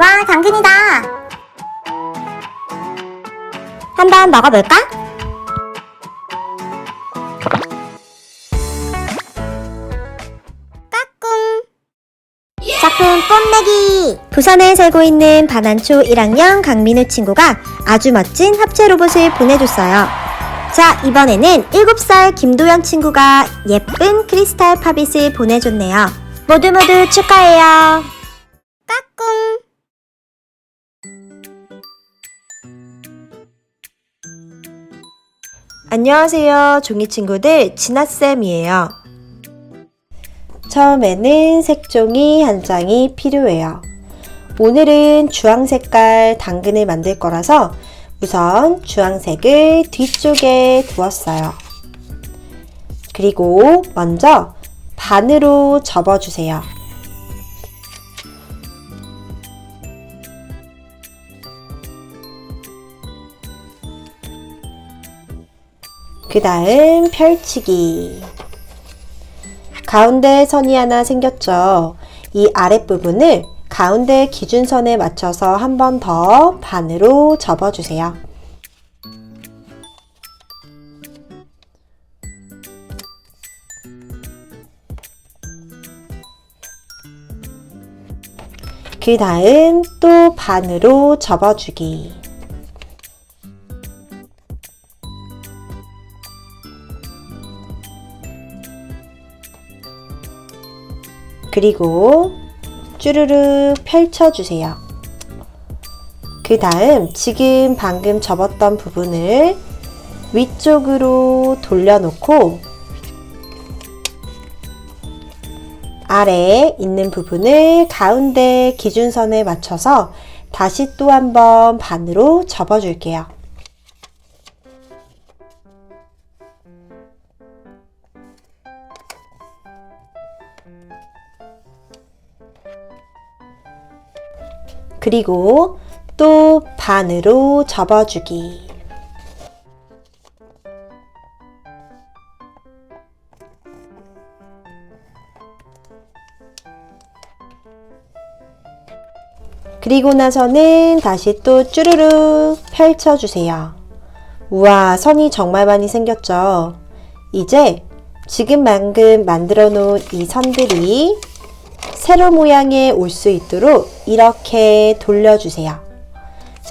와, 당근이다. 한번 먹어볼까? 작품 뽐내기! 부산에 살고 있는 반안초 1학년 강민우 친구가 아주 멋진 합체 로봇을 보내줬어요. 자, 이번에는 7살 김도연 친구가 예쁜 크리스탈 팝잇을 보내줬네요. 모두 모두 축하해요. 안녕하세요, 종이 친구들. 진아쌤이에요. 처음에는 색종이 한 장이 필요해요. 오늘은 주황 색깔 당근을 만들 거라서 우선 주황색을 뒤쪽에 두었어요. 그리고 먼저 반으로 접어주세요. 그 다음 펼치기. 가운데 선이 하나 생겼죠. 이 아랫부분을 가운데 기준선에 맞춰서 한 번 더 반으로 접어주세요. 그 다음 또 반으로 접어주기. 그리고 쭈르륵 펼쳐주세요. 그 다음 지금 방금 접었던 부분을 위쪽으로 돌려놓고 아래에 있는 부분을 가운데 기준선에 맞춰서 다시 또 한번 반으로 접어줄게요. 그리고 또 반으로 접어주기. 그리고 나서는 다시 또 쭈르륵 펼쳐주세요. 우와, 선이 정말 많이 생겼죠? 이제 지금 방금 만들어 놓은 이 선들이 세로 모양에 올 수 있도록 이렇게 돌려주세요.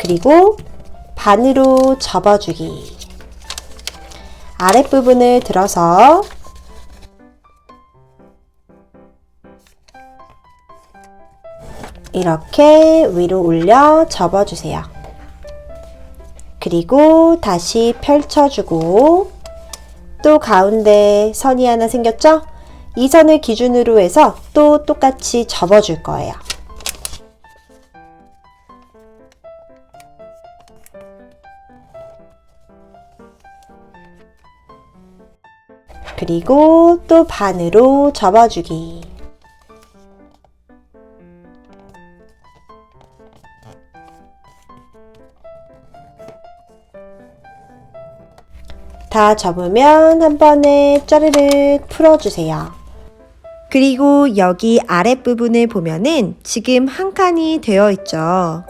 그리고 반으로 접어주기. 아랫부분을 들어서 이렇게 위로 올려 접어주세요. 그리고 다시 펼쳐주고 또 가운데 선이 하나 생겼죠? 이 선을 기준으로 해서 또 똑같이 접어줄 거예요. 그리고 또 반으로 접어주기. 다 접으면 한 번에 짜르륵 풀어주세요. 그리고 여기 아랫부분을 보면은 지금 한 칸이 되어 있죠.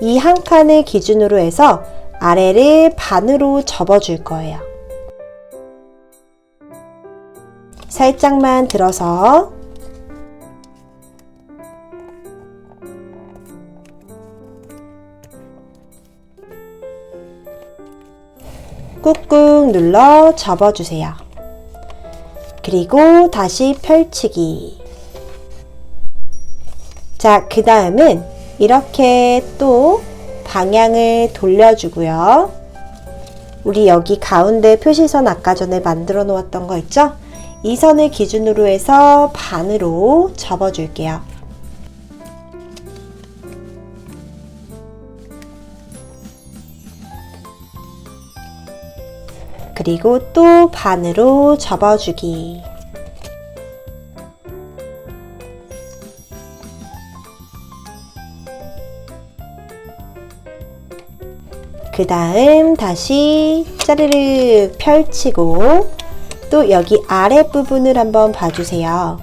이 한 칸을 기준으로 해서 아래를 반으로 접어줄 거예요. 살짝만 들어서 꾹꾹 눌러 접어주세요. 그리고 다시 펼치기. 자, 그 다음은 이렇게 또 방향을 돌려주고요. 우리 여기 가운데 표시선 아까 전에 만들어 놓았던 거 있죠? 이 선을 기준으로 해서 반으로 접어줄게요. 그리고 또 반으로 접어주기. 그 다음 다시 짜르르 펼치고 또 여기 아랫부분을 한번 봐주세요.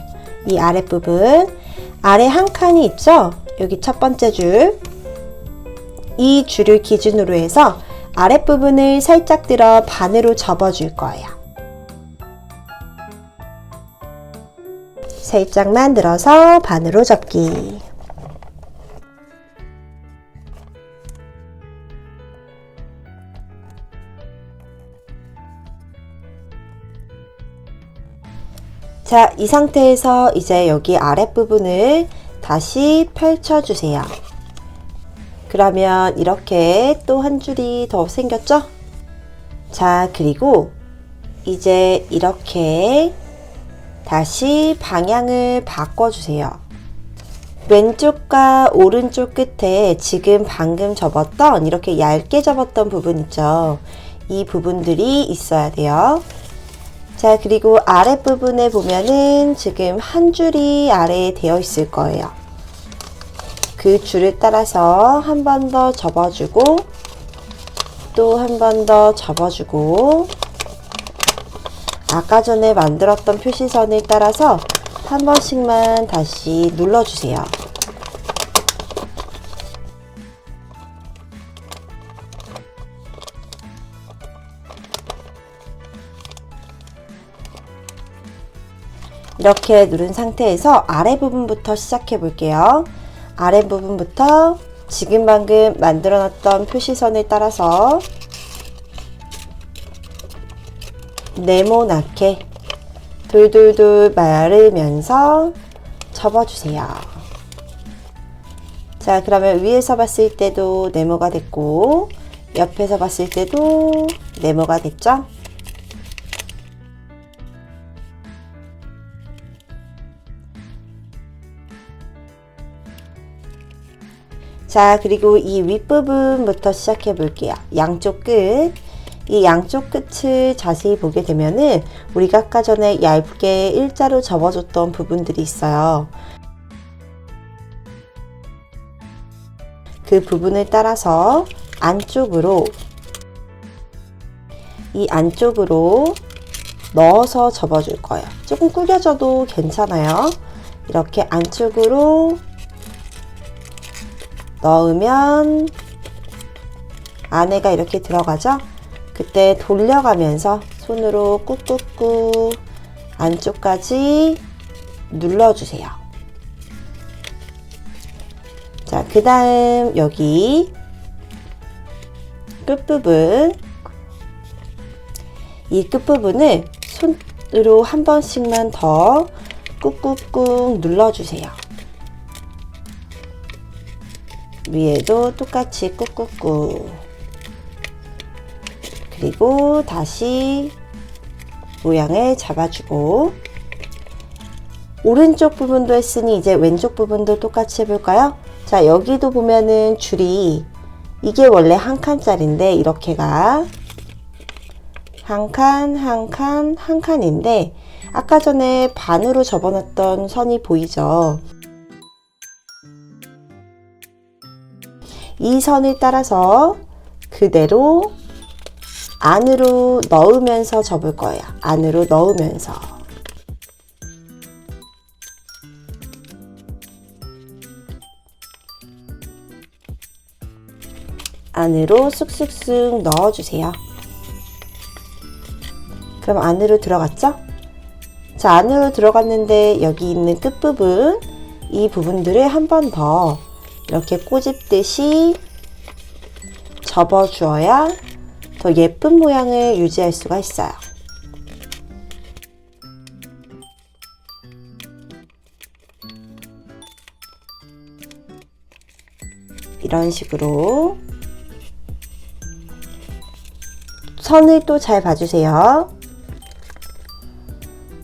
이 아랫부분 아래 한 칸이 있죠? 여기 첫 번째 줄. 이 줄을 기준으로 해서 아랫부분을 살짝 들어 반으로 접어줄 거예요. 살짝만 들어서 반으로 접기. 자, 이 상태에서 이제 여기 아랫부분을 다시 펼쳐주세요. 그러면 이렇게 또 한 줄이 더 생겼죠? 자, 그리고 이제 이렇게 다시 방향을 바꿔주세요. 왼쪽과 오른쪽 끝에 지금 방금 접었던 이렇게 얇게 접었던 부분 있죠? 이 부분들이 있어야 돼요. 자, 그리고 아랫부분에 보면은 지금 한 줄이 아래에 되어 있을 거예요. 그 줄을 따라서 한 번 더 접어주고, 또 한 번 더 접어주고, 아까 전에 만들었던 표시선을 따라서 한 번씩만 다시 눌러주세요. 이렇게 누른 상태에서 아래 부분부터 시작해 볼게요. 아래 부분부터 지금 방금 만들어 놨던 표시선을 따라서 네모나게 돌돌돌 마르면서 접어주세요. 자, 그러면 위에서 봤을 때도 네모가 됐고, 옆에서 봤을 때도 네모가 됐죠? 자, 그리고 이 윗부분부터 시작해 볼게요. 양쪽 끝. 이 양쪽 끝을 자세히 보게 되면은 우리가 아까 전에 얇게 일자로 접어줬던 부분들이 있어요. 그 부분을 따라서 안쪽으로 이 안쪽으로 넣어서 접어줄 거예요. 조금 구겨져도 괜찮아요. 이렇게 안쪽으로 넣으면 안에가 이렇게 들어가죠? 그때 돌려가면서 손으로 꾹꾹꾹 안쪽까지 눌러주세요. 자, 그 다음 여기 끝부분 이 끝부분을 손으로 한 번씩만 더 꾹꾹꾹 눌러주세요. 위에도 똑같이 꾹꾹꾹 그리고 다시 모양을 잡아주고 오른쪽 부분도 했으니 이제 왼쪽 부분도 똑같이 해볼까요? 자 여기도 보면은 줄이 이게 원래 한 칸짜리인데 이렇게가 한 칸, 한 칸, 한 칸인데 아까 전에 반으로 접어놨던 선이 보이죠? 이 선을 따라서 그대로 안으로 넣으면서 접을 거예요. 안으로 넣으면서. 안으로 쑥쑥쑥 넣어주세요. 그럼 안으로 들어갔죠? 자, 안으로 들어갔는데 여기 있는 끝부분, 이 부분들을 한 번 더 이렇게 꼬집듯이 접어주어야 더 예쁜 모양을 유지할 수가 있어요. 이런 식으로 선을 또 잘 봐주세요.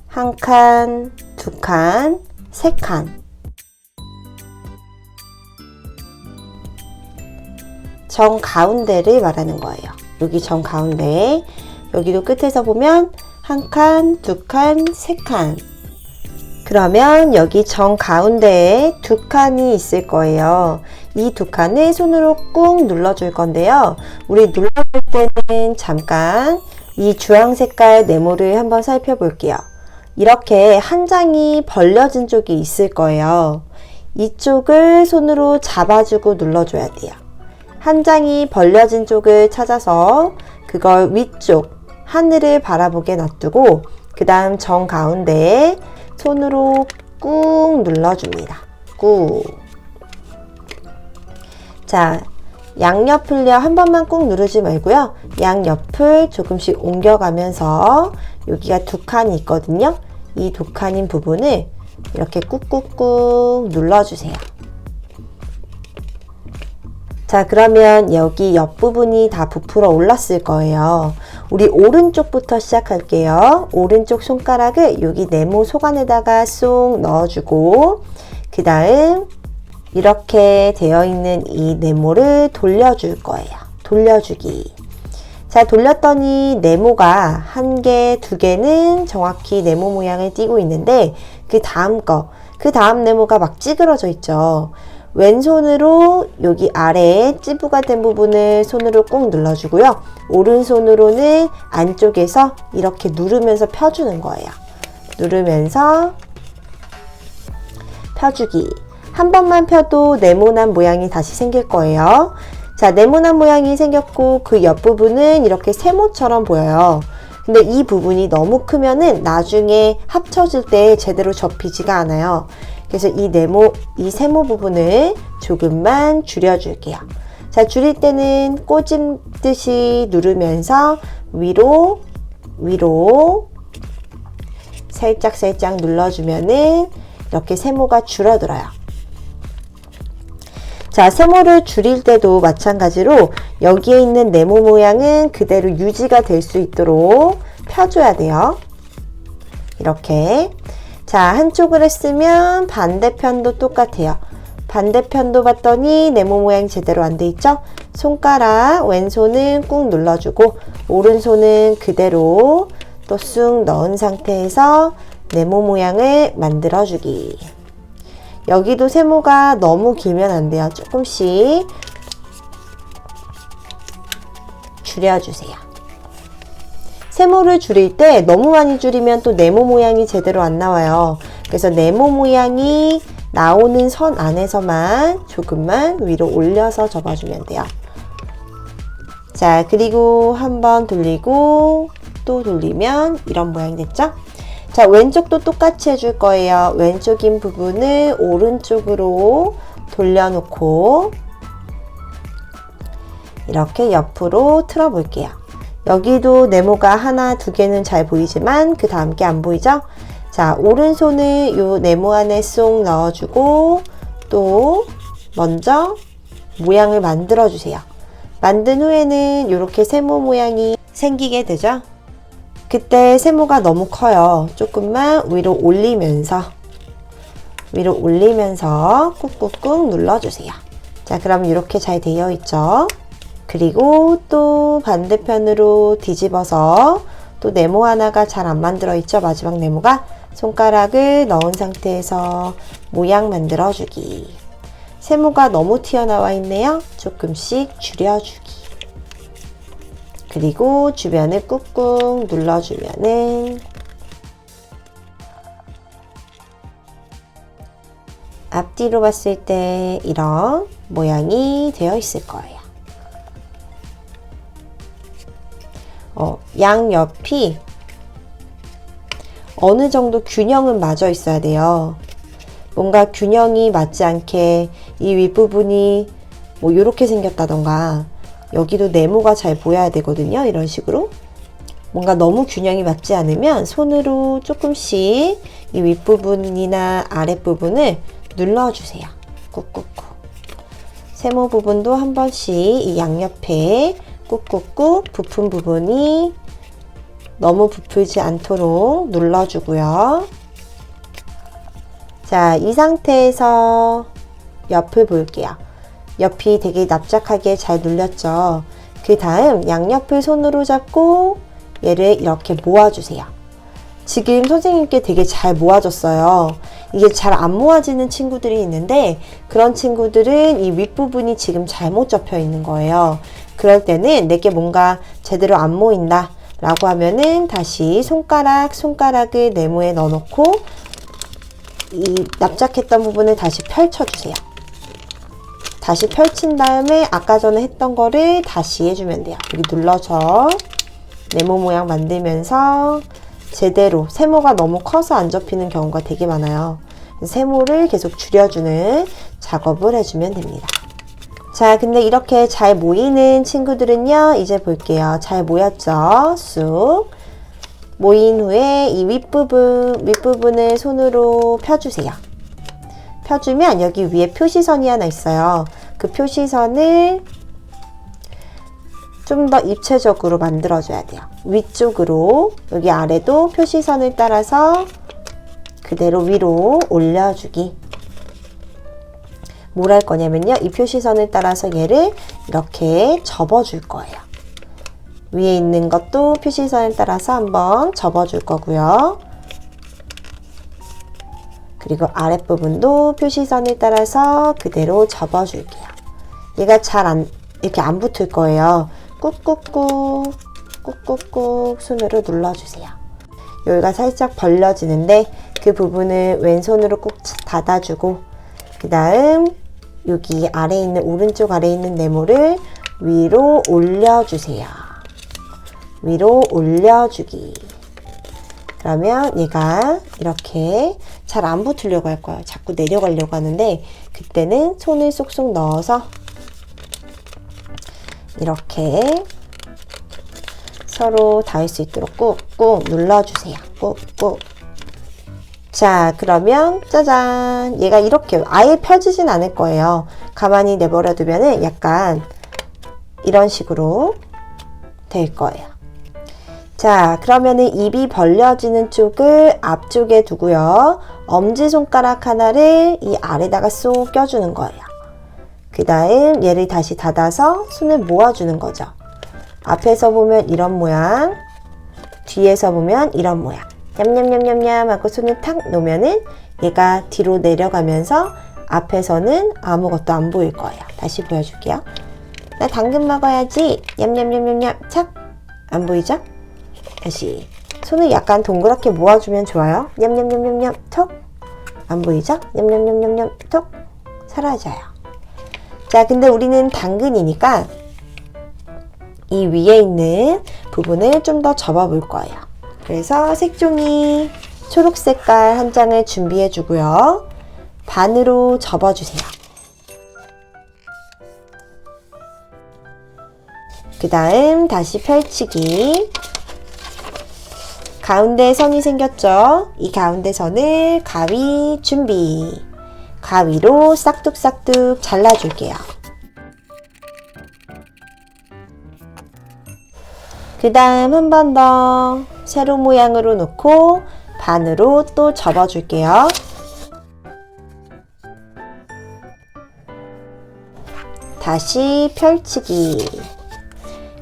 한 칸, 두 칸, 세 칸. 정 가운데를 말하는 거예요. 여기 정 가운데. 여기도 끝에서 보면 한 칸, 두 칸, 세 칸. 그러면 여기 정 가운데에 두 칸이 있을 거예요. 이 두 칸을 손으로 꾹 눌러줄 건데요. 우리 눌러줄 때는 잠깐 이 주황 색깔 네모를 한번 살펴볼게요. 이렇게 한 장이 벌려진 쪽이 있을 거예요. 이쪽을 손으로 잡아주고 눌러줘야 돼요. 한 장이 벌려진 쪽을 찾아서 그걸 위쪽 하늘을 바라보게 놔두고 그 다음 정 가운데에 손으로 꾹 눌러줍니다. 꾹. 자, 양옆을요, 한 번만 꾹 누르지 말고요. 양옆을 조금씩 옮겨가면서 여기가 두 칸이 있거든요. 이 두 칸인 부분을 이렇게 꾹꾹꾹 눌러주세요. 자, 그러면 여기 옆부분이 다 부풀어 올랐을 거예요. 우리 오른쪽부터 시작할게요. 오른쪽 손가락을 여기 네모 속 안에다가 쏙 넣어주고, 그 다음 이렇게 되어 있는 이 네모를 돌려줄 거예요. 돌려주기. 자, 돌렸더니 네모가 한 개, 두 개는 정확히 네모 모양을 띠고 있는데, 그 다음 거, 그 다음 네모가 막 찌그러져 있죠. 왼손으로 여기 아래에 찌부가 된 부분을 손으로 꾹 눌러주고요. 오른손으로는 안쪽에서 이렇게 누르면서 펴주는 거예요. 누르면서 펴주기. 한 번만 펴도 네모난 모양이 다시 생길 거예요. 자, 네모난 모양이 생겼고 그 옆부분은 이렇게 세모처럼 보여요. 근데 이 부분이 너무 크면은 나중에 합쳐질 때 제대로 접히지가 않아요. 그래서 이 네모, 이 세모 부분을 조금만 줄여줄게요. 자, 줄일 때는 꼬집듯이 누르면서 위로, 위로 살짝 살짝 눌러주면은 이렇게 세모가 줄어들어요. 자, 세모를 줄일 때도 마찬가지로 여기에 있는 네모 모양은 그대로 유지가 될 수 있도록 펴줘야 돼요. 이렇게. 자, 한쪽을 했으면 반대편도 똑같아요. 반대편도 봤더니 네모 모양 제대로 안 돼 있죠? 손가락 왼손은 꾹 눌러주고 오른손은 그대로 또 쑥 넣은 상태에서 네모 모양을 만들어주기. 여기도 세모가 너무 길면 안 돼요. 조금씩 줄여주세요. 세모를 줄일 때 너무 많이 줄이면 또 네모 모양이 제대로 안 나와요. 그래서 네모 모양이 나오는 선 안에서만 조금만 위로 올려서 접어주면 돼요. 자, 그리고 한번 돌리고 또 돌리면 이런 모양이 됐죠? 자, 왼쪽도 똑같이 해줄 거예요. 왼쪽인 부분을 오른쪽으로 돌려놓고 이렇게 옆으로 틀어 볼게요. 여기도 네모가 하나, 두 개는 잘 보이지만 그 다음 게 안 보이죠? 자, 오른손을 요 네모 안에 쏙 넣어주고 또 먼저 모양을 만들어 주세요. 만든 후에는 이렇게 세모 모양이 생기게 되죠? 그때 세모가 너무 커요. 조금만 위로 올리면서 위로 올리면서 꾹꾹꾹 눌러주세요. 자, 그럼 이렇게 잘 되어 있죠? 그리고 또 반대편으로 뒤집어서 또 네모 하나가 잘 안 만들어 있죠? 마지막 네모가 손가락을 넣은 상태에서 모양 만들어 주기. 세모가 너무 튀어나와 있네요. 조금씩 줄여주기. 그리고 주변을 꾹꾹 눌러주면은 앞뒤로 봤을 때 이런 모양이 되어 있을 거예요. 어, 양옆이 어느 정도 균형은 맞아 있어야 돼요. 뭔가 균형이 맞지 않게 이 윗부분이 뭐 이렇게 생겼다던가 여기도 네모가 잘 보여야 되거든요. 이런 식으로. 뭔가 너무 균형이 맞지 않으면 손으로 조금씩 이 윗부분이나 아랫부분을 눌러주세요. 꾹꾹꾹. 세모 부분도 한 번씩 이 양옆에 꾹꾹꾹 부푼 부분이 너무 부풀지 않도록 눌러주고요. 자, 이 상태에서 옆을 볼게요. 옆이 되게 납작하게 잘 눌렸죠. 그 다음 양옆을 손으로 잡고 얘를 이렇게 모아주세요. 지금 선생님께 되게 잘 모아졌어요. 이게 잘 안 모아지는 친구들이 있는데 그런 친구들은 이 윗부분이 지금 잘못 접혀 있는 거예요. 그럴 때는 내게 뭔가 제대로 안 모인다 라고 하면은 다시 손가락, 손가락을 네모에 넣어놓고 이 납작했던 부분을 다시 펼쳐주세요. 다시 펼친 다음에 아까 전에 했던 거를 다시 해주면 돼요. 여기 눌러서 네모 모양 만들면서 제대로 세모가 너무 커서 안 접히는 경우가 되게 많아요. 세모를 계속 줄여주는 작업을 해주면 됩니다. 자, 근데 이렇게 잘 모이는 친구들은요, 이제 볼게요. 잘 모였죠? 쑥. 모인 후에 이 윗부분, 윗부분을 손으로 펴주세요. 펴주면 여기 위에 표시선이 하나 있어요. 그 표시선을 좀 더 입체적으로 만들어줘야 돼요. 위쪽으로, 여기 아래도 표시선을 따라서 그대로 위로 올려주기. 뭘 할 거냐면요. 이 표시선을 따라서 얘를 이렇게 접어줄 거예요. 위에 있는 것도 표시선을 따라서 한번 접어줄 거고요. 그리고 아랫부분도 표시선을 따라서 그대로 접어줄게요. 얘가 잘 안, 이렇게 안 붙을 거예요. 꾹꾹꾹, 꾹꾹꾹 손으로 눌러주세요. 여기가 살짝 벌려지는데 그 부분을 왼손으로 꾹 닫아주고 그 다음 여기 아래에 있는 오른쪽 아래에 있는 네모를 위로 올려주세요. 위로 올려주기. 그러면 얘가 이렇게 잘 안 붙으려고 할 거예요. 자꾸 내려가려고 하는데 그때는 손을 쏙쏙 넣어서 이렇게 서로 닿을 수 있도록 꾹꾹 눌러주세요. 꾹꾹. 자, 그러면 짜잔. 얘가 이렇게 아예 펴지진 않을 거예요. 가만히 내버려 두면은 약간 이런 식으로 될 거예요. 자, 그러면은 입이 벌려지는 쪽을 앞쪽에 두고요. 엄지손가락 하나를 이 아래다가 쏙 껴주는 거예요. 그 다음 얘를 다시 닫아서 손을 모아주는 거죠. 앞에서 보면 이런 모양, 뒤에서 보면 이런 모양. 냠냠냠냠냠 하고 손을 탁 놓으면은 얘가 뒤로 내려가면서 앞에서는 아무것도 안 보일 거예요. 다시 보여줄게요. 나 당근 먹어야지. 냠냠냠냠냠 착. 안 보이죠? 다시 손을 약간 동그랗게 모아주면 좋아요. 냠냠냠냠냠 톡. 안 보이죠? 냠냠냠냠냠 톡. 사라져요. 자, 근데 우리는 당근이니까 이 위에 있는 부분을 좀 더 접어 볼 거예요. 그래서 색종이 초록 색깔 한 장을 준비해 주고요. 반으로 접어 주세요. 그 다음 다시 펼치기. 가운데 선이 생겼죠? 이 가운데 선을 가위 준비. 가위로 싹둑싹둑 잘라줄게요. 그 다음 한 번 더 세로 모양으로 놓고 반으로 또 접어줄게요. 다시 펼치기.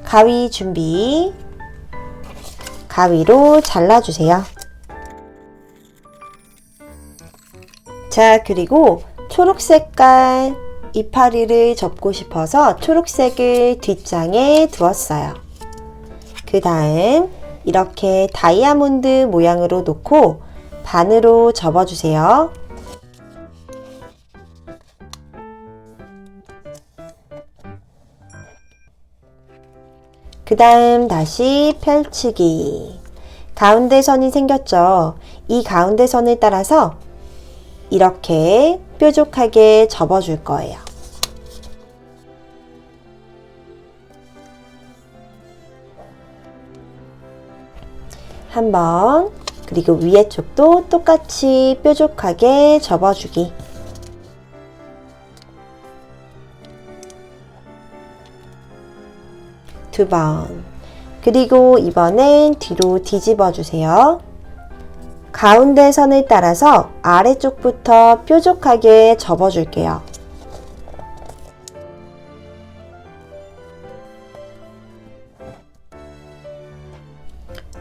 가위 준비. 가위로 잘라주세요. 자, 그리고 초록 색깔 이파리를 접고 싶어서 초록색을 뒷장에 두었어요. 그 다음 이렇게 다이아몬드 모양으로 놓고 반으로 접어주세요. 그 다음 다시 펼치기. 가운데 선이 생겼죠? 이 가운데 선을 따라서 이렇게 뾰족하게 접어줄 거예요. 한 번, 그리고 위에 쪽도 똑같이 뾰족하게 접어주기. 두 번. 그리고 이번엔 뒤로 뒤집어 주세요. 가운데 선을 따라서 아래쪽부터 뾰족하게 접어 줄게요.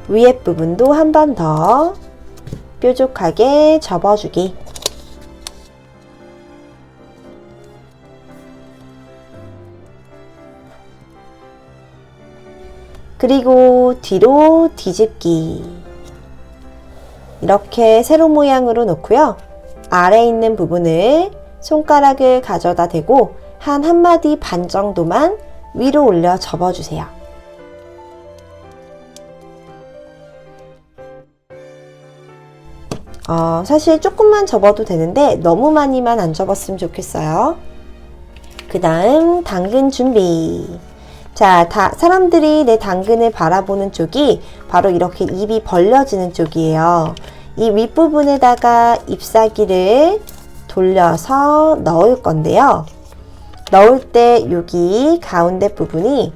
위에 부분도 한 번 더 뾰족하게 접어주기. 그리고 뒤로 뒤집기. 이렇게 세로 모양으로 놓고요. 아래 있는 부분을 손가락을 가져다 대고 한 한마디 반 정도만 위로 올려 접어주세요. 어, 사실 조금만 접어도 되는데 너무 많이만 안 접었으면 좋겠어요. 그 다음 당근 준비. 자, 다, 사람들이 내 당근을 바라보는 쪽이 바로 이렇게 입이 벌려지는 쪽이에요. 이 윗부분에다가 잎사귀를 돌려서 넣을 건데요. 넣을 때 여기 가운데 부분이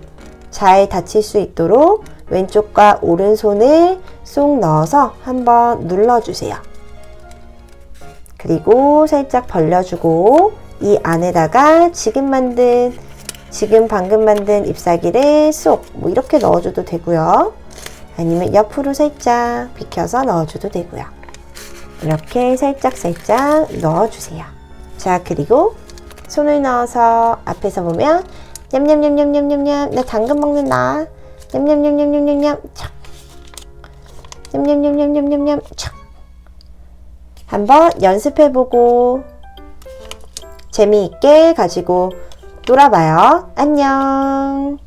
잘 닫힐 수 있도록 왼쪽과 오른손을 쏙 넣어서 한번 눌러주세요. 그리고 살짝 벌려주고 이 안에다가 지금 만든 지금 방금 만든 잎사귀를 쏙 뭐 이렇게 넣어줘도 되고요. 아니면 옆으로 살짝 비켜서 넣어줘도 되고요. 이렇게 살짝 살짝 넣어주세요. 자 그리고 손을 넣어서 앞에서 보면 냠냠냠냠냠냠냠 나 당근 먹는다. 냠냠냠냠냠냠냠 촥 냠냠냠냠냠냠냠 촥 한번 연습해보고 재미있게 가지고 놀아봐요. 안녕.